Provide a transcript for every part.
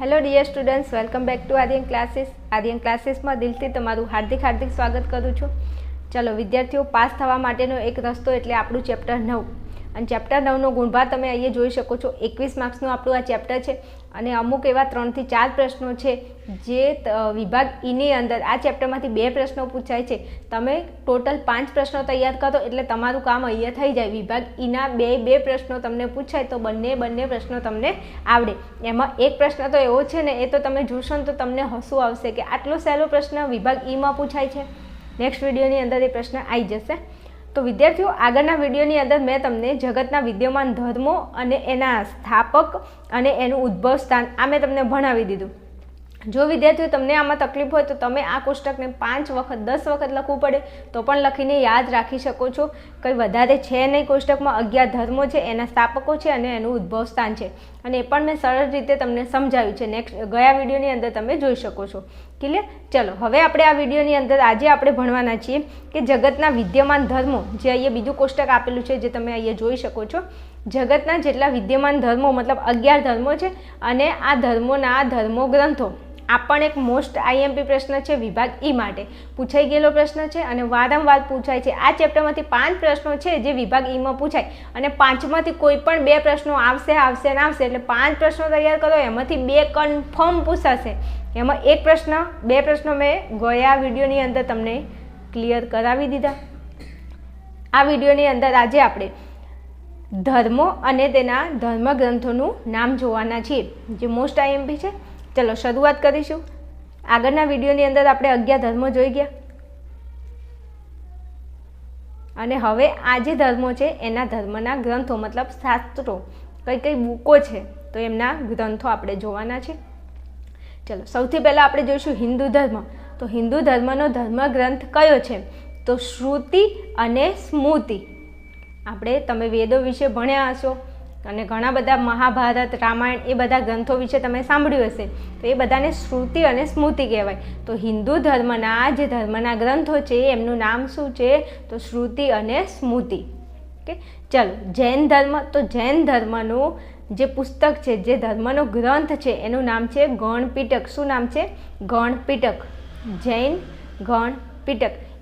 Hello dear students welcome back to Aryan classes Aryan ક્લાસીસમાં દિલથી તમારું હાર્દિક હાર્દિક સ્વાગત કરું છું. ચલો, વિદ્યાર્થીઓ, પાસ થવા માટેનો એક રસ્તો એટલે આપણું ચેપ્ટર નવ. અને ચેપ્ટર નવનો ગુણભાર તમે અહીંયા જોઈ શકો છો. એકવીસ માર્ક્સનું આપણું આ ચેપ્ટર છે અને અમુક એવા ત્રણથી ચાર પ્રશ્નો છે જે વિભાગ ઈની અંદર આ ચેપ્ટરમાંથી બે પ્રશ્નો પૂછાય છે. તમે ટોટલ પાંચ પ્રશ્નો તૈયાર કરો એટલે તમારું કામ અહીંયા થઈ જાય. વિભાગ ઈના બે બે પ્રશ્નો તમને પૂછાય તો બંને બંને પ્રશ્નો તમને આવડે. એમાં એક પ્રશ્ન તો એવો છે ને, એ તો તમે જોશો ને તો તમને હસવું આવશે કે આટલો સહેલો પ્રશ્ન વિભાગ ઈમાં પૂછાય છે. નેક્સ્ટ વિડીયોની અંદર એ પ્રશ્ન આવી જશે. તો વિદ્યાર્થીઓ, આગળના વિડીયોની અંદર મેં તમને જગતના વિદ્યમાન ધર્મો અને એના સ્થાપક અને એનું ઉદ્ભવ સ્થાન આ મેં તમને ભણાવી દીધું. જો વિદ્યાર્થીઓ, તમને આમાં તકલીફ હોય તો તમે આ કોષ્ટકને પાંચ વખત, દસ વખત લખવું પડે, તો પણ લખીને યાદ રાખી શકો છો. કંઈ વધારે છે નહીં કોષ્ટકમાં, અગિયાર ધર્મો છે, એના સ્થાપકો છે અને એનું ઉદ્ભવ સ્થાન છે. અને એ પણ મેં સરળ રીતે તમને સમજાવ્યું છે. નેક્સ્ટ ગયા વિડીયોની અંદર તમે જોઈ શકો છો. ક્લિયર ચલો, હવે આપણે આ વિડીયોની અંદર આજે આપણે ભણવાના છીએ કે જગતના વિદ્યમાન ધર્મો, જે અહીંયા બીજું કોષ્ટક આપેલું છે જે તમે અહીંયા જોઈ શકો છો. જગતના જેટલા વિદ્યમાન ધર્મો, મતલબ અગિયાર ધર્મો છે અને આ ધર્મોના આ ધર્મો ગ્રંથો આ પણ એક મોસ્ટ આઈએમપી પ્રશ્ન છે, વિભાગ ઈ માટે. પૂછાઈ ગયેલો પ્રશ્ન છે અને વારંવાર પૂછાય છે. આ ચેપ્ટરમાંથી પાંચ પ્રશ્નો છે જે વિભાગ ઈમાં પૂછાય. અને પાંચમાંથી કોઈ પણ બે પ્રશ્નો આવશે આવશે ને આવશે એટલે પાંચ પ્રશ્નો તૈયાર કરો. એમાંથી બે કન્ફર્મ પૂછાશે. એમાં એક પ્રશ્ન, બે પ્રશ્નો મેં ગયા વિડીયોની અંદર તમને ક્લિયર કરાવી દીધા. આ વિડીયોની અંદર આજે આપણે ધર્મો અને તેના ધર્મગ્રંથોનું નામ જોવાના છીએ. જે મોસ્ટ આઈએમપી છે ચલો, શરૂઆત કરીશું. આગળના વિડીયોની અંદર આપણે અગિયાર ધર્મો જોઈ ગયા. અને હવે આ જે ધર્મો છે, એના ધર્મના ગ્રંથો, મતલબ શાસ્ત્રો, કઈ કઈ બુકો છે, તો એમના ગ્રંથો આપણે જોવાના છે. ચલો, સૌથી પહેલાં આપણે જોઈશું હિન્દુ ધર્મ. તો હિન્દુ ધર્મનો ધર્મ ગ્રંથ કયો છે? તો શ્રુતિ અને સ્મૃતિ. આપણે તમે વેદો વિશે ભણ્યા હશો અને ઘણા બધા મહાભારત, રામાયણ એ બધા ગ્રંથો વિશે તમે સાંભળ્યું હશે. તો એ બધાને શ્રુતિ અને સ્મૃતિ કહેવાય. તો હિન્દુ ધર્મના જે ધર્મના ગ્રંથો છે, એમનું નામ શું છે? તો શ્રુતિ અને સ્મૃતિ. ઓકે? ચલો, જૈન ધર્મ, તો જૈન ધર્મનું જે પુસ્તક છે, જે ધર્મનો ગ્રંથ છે, એનું નામ છે ગણપીટક. શું નામ છે? ગણપીટક. જૈન ગણપીટક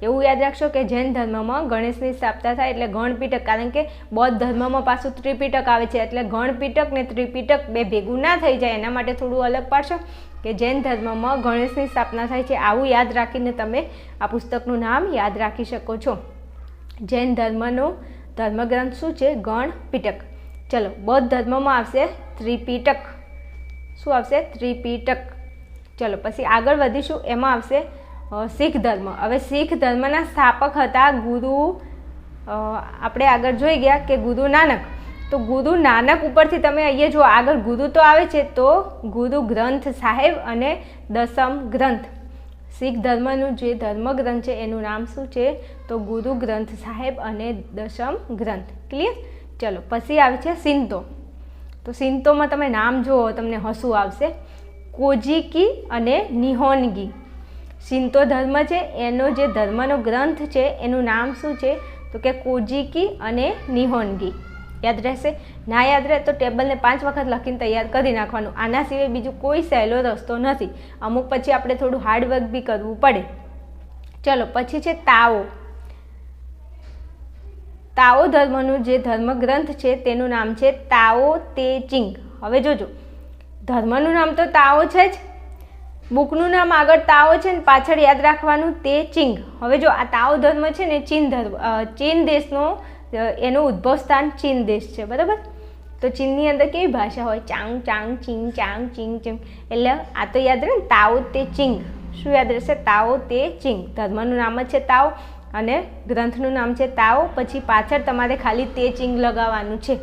એવું યાદ રાખશો કે જૈન ધર્મમાં ગણેશની સ્થાપના થાય એટલે ગણપીટક કારણ કે બૌદ્ધ ધર્મમાં પાછું ત્રિપીટક આવે છે એટલે ગણપીટક ને ત્રિપીટક બે ભેગું ના થઈ જાય, એના માટે થોડું અલગ પાડશો કે જૈન ધર્મમાં ગણેશની સ્થાપના થાય છે, આવું યાદ રાખીને તમે આ પુસ્તકનું નામ યાદ રાખી શકો છો. જૈન ધર્મનો ધર્મગ્રંથ શું છે? ગણપીટક ચલો, બૌદ્ધ ધર્મમાં આવશે ત્રિપીટક. શું આવશે? ત્રિપીટક. ચલો, પછી આગળ વધીશું, એમાં આવશે શીખ ધર્મ. હવે શીખ ધર્મના સ્થાપક હતા ગુરુ આપણે આગળ જોઈ ગયા કે ગુરુ નાનક. તો ગુરુ નાનક ઉપરથી તમે અહીંયા જો આગળ ગુરુ તો આવે છે તો ગુરુ ગ્રંથ સાહેબ અને દસમ ગ્રંથ. શીખ ધર્મનું જે ધર્મગ્રંથ છે એનું નામ શું છે? તો ગુરુ ગ્રંથ સાહેબ અને દશમ ગ્રંથ. ક્લિયર ચલો, પછી આવે છે સિંતો. તો સિંતોમાં તમે નામ જુઓ, તમને હસવું આવશે. કોજીકી અને નિહોનગી. સિંતો ધર્મ છે, એનો જે ધર્મનો ગ્રંથ છે, એનું નામ શું છે? તો કે કોજીકી અને નિહોનગી. યાદ રહેશે? ના યાદ રહે તો ટેબલને પાંચ વખત લખીને તૈયાર કરી નાખવાનું. આના સિવાય બીજું કોઈ સહેલો રસ્તો નથી. અમુક પછી આપણે થોડું હાર્ડવર્ક બી કરવું પડે. ચલો, પછી છે તાઓ તાઓ ધર્મનું જે ધર્મગ્રંથ છે, તેનું નામ છે તાઓ તે ચિંગ હવે જોજો. ધર્મનું નામ તો તાઓ છે જ. બુકનું નામ આગળ તાઓ છે ને પાછળ યાદ રાખવાનું તે ચિંગ. હવે જો આ તાઓ ધર્મ છે ને, ચીન ધર્મ ચીન દેશનો એનું ઉદ્ભવ સ્થાન ચીન દેશ છે, બરાબર? તો ચીનની અંદર કેવી ભાષા હોય? ચાંગ ચાંગ, ચીંગ ચાંગ, ચીંગ ચીંગ. એટલે આ તો યાદ રહે ને તાઓ તે ચિંગ. શું યાદ રહેશે? તાઓ તે ચિંગ. ધર્મનું નામ જ છે તાઓ અને ગ્રંથનું નામ છે તાઓ પછી પાછળ તમારે ખાલી તે ચિંગ લગાવવાનું છે.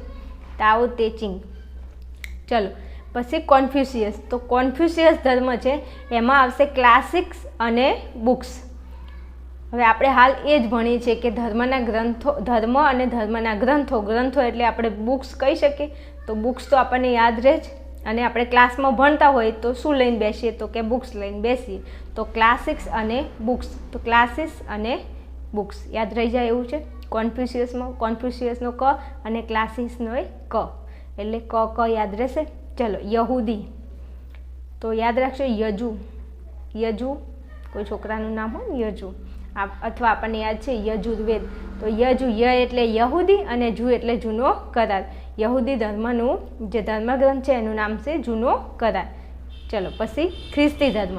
તાઓ તે ચિંગ. ચલો. પછી કોન્ફ્યુસિયસ તો કોન્ફ્યુસિયસ ધર્મ છે, એમાં આવશે ક્લાસિક્સ અને બુક્સ હવે આપણે હાલ એ જ ભણીએ છીએ કે ધર્મના ગ્રંથો, ધર્મ અને ધર્મના ગ્રંથો. ગ્રંથો એટલે આપણે બુક્સ કહી શકીએ. તો બુક્સ તો આપણને યાદ રહે જ. અને આપણે ક્લાસમાં ભણતા હોય તો શું લઈને બેસીએ? તો કે બુક્સ લઈને બેસીએ. તો ક્લાસિક્સ અને બુક્સ તો ક્લાસીસ અને બુક્સ યાદ રહી જાય એવું છે? કોન્ફ્યુસિયસમાં કોન્ફ્યુસિયસનો ક અને ક્લાસીસનો ક. એટલે ક ક યાદ રહેશે? ચલો, યહૂદી. તો યાદ રાખશો યજુ. યજુ, કોઈ છોકરાનું નામ હોય ને, યજુ. અથવા આપણને યાદ છે, યજુર્વેદ. તો યજુ, ય એટલે યહૂદી અને જુ એટલે જૂનો કરાર. યહૂદી ધર્મનું, જે ધર્મગ્રંથ છે, એનું નામ છે, જૂનો કરાર. ચલો, પછી ખ્રિસ્તી ધર્મ.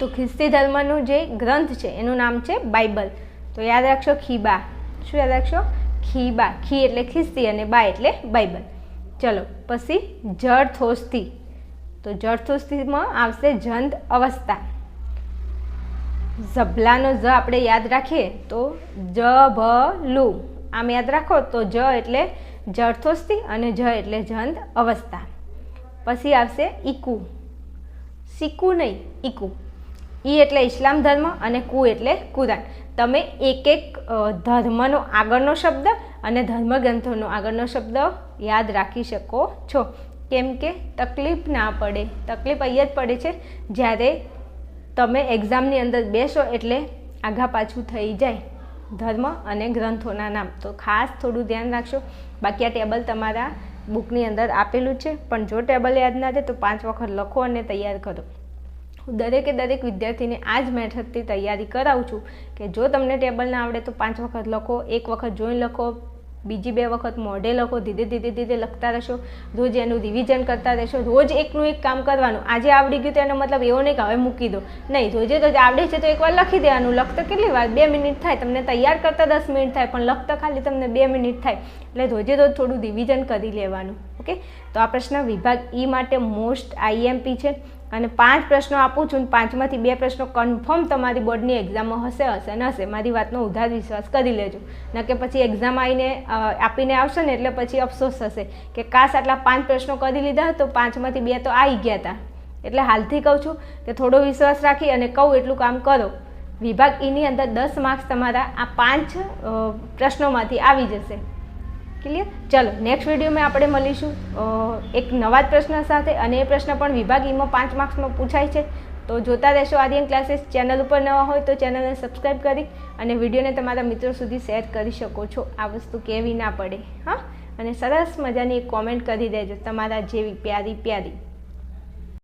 તો ખ્રિસ્તી ધર્મનું જે ગ્રંથ છે, એનું નામ છે, બાઇબલ. તો યાદ રાખશો ખીબા. શું યાદ રાખશો ખીબા. ખી એટલે ખ્રિસ્તી અને બા એટલે બાઇબલ. ચલો, પછી જળથોસ્થિ તો જળથોસ્થિમાં આવશે જંત અવસ્થા. ઝભલાનો જ આપણે યાદ રાખીએ તો જ ભ લુ આમ યાદ રાખો તો જ એટલે જળથોસ્થિ અને જ એટલે જંત અવસ્થા. પછી આવશે ઈકુ. સિકુ નહીં, ઈકુ. ઈ એટલે ઇસ્લામ ધર્મ અને કુ એટલે કુરાન. તમે એક એક ધર્મનો આગળનો શબ્દ અને ધર્મગ્રંથોનો આગળનો શબ્દ યાદ રાખી શકો છો. કેમ કે તકલીફ ના પડે. તકલીફ અહીંયા જ પડે છે. જ્યારે તમે એક્ઝામની અંદર બેસો એટલે આઘા પાછું થઈ જાય ધર્મ અને ગ્રંથોના નામ. તો ખાસ થોડું ધ્યાન રાખશો. બાકી આ ટેબલ તમારા બુકની અંદર આપેલું છે. પણ જો ટેબલ યાદ ના થાય તો પાંચ વખત લખો અને તૈયાર કરો. હું દરેકે દરેક વિદ્યાર્થીને આ જ મેથડથી તૈયારી કરાવું છું કે જો તમને ટેબલ ના આવડે તો પાંચ વખત લખો, એક વખત જોઈ લખો, બીજી બે વખત મોઢે લખો, ધીરે ધીરે ધીરે લખતા રહેશો, રોજ એનું રિવિઝન કરતા રહેશો, રોજ એકનું એક કામ કરવાનું. આજે આવડી ગયું તો એનો મતલબ એવો નહીં કે હવે મૂકી દો. નહીં, રોજે રોજ આવડે છે તો એકવાર લખી દેવાનું. લખતો કેટલી વાર? બે મિનિટ થાય. તમને તૈયાર કરતાં દસ મિનિટ થાય, પણ લખતા ખાલી તમને બે મિનિટ થાય. એટલે રોજે રોજ થોડું રિવિઝન કરી લેવાનું. ઓકે? તો આ પ્રશ્ન વિભાગ ઈ માટે મોસ્ટ આઈએમપી છે. અને પાંચ પ્રશ્નો આપું છું પાંચમાંથી બે પ્રશ્નો કન્ફર્મ તમારી બોર્ડની એક્ઝામમાં હશે હશે ને હશે. મારી વાતનો ઉધાર વિશ્વાસ કરી લેજો. ન કે પછી એક્ઝામ આવીને આપીને આવશે ને એટલે પછી અફસોસ થશે કે કાશ આટલા પાંચ પ્રશ્નો કરી લીધા તો પાંચમાંથી બે તો આવી ગયા હતા એટલે હાલથી કહું છું કે થોડો વિશ્વાસ રાખી અને કહું એટલું કામ કરો. વિભાગ ઈની અંદર દસ માર્ક્સ તમારા આ પાંચ પ્રશ્નોમાંથી આવી જશે. ક્લિયર ચલો નેક્સ્ટ વિડીયોમાં આપણે મળીશું. એક નવા જ પ્રશ્ન સાથે અને એ પ્રશ્ન પણ વિભાગ ઈમાં પાંચ માર્ક્સમાં પૂછાય છે. તો જોતા રહેશો આર્યન ક્લાસીસ ચેનલ ઉપર નવા હોય તો ચેનલને સબસ્ક્રાઈબ કરી અને વિડીયોને તમારા મિત્રો સુધી શેર કરી શકો છો. આ વસ્તુ કેવી ના પડે, હા? અને સરસ મજાની એક કોમેન્ટ કરી દેજો તમારા જેવી પ્યારી પ્યારી.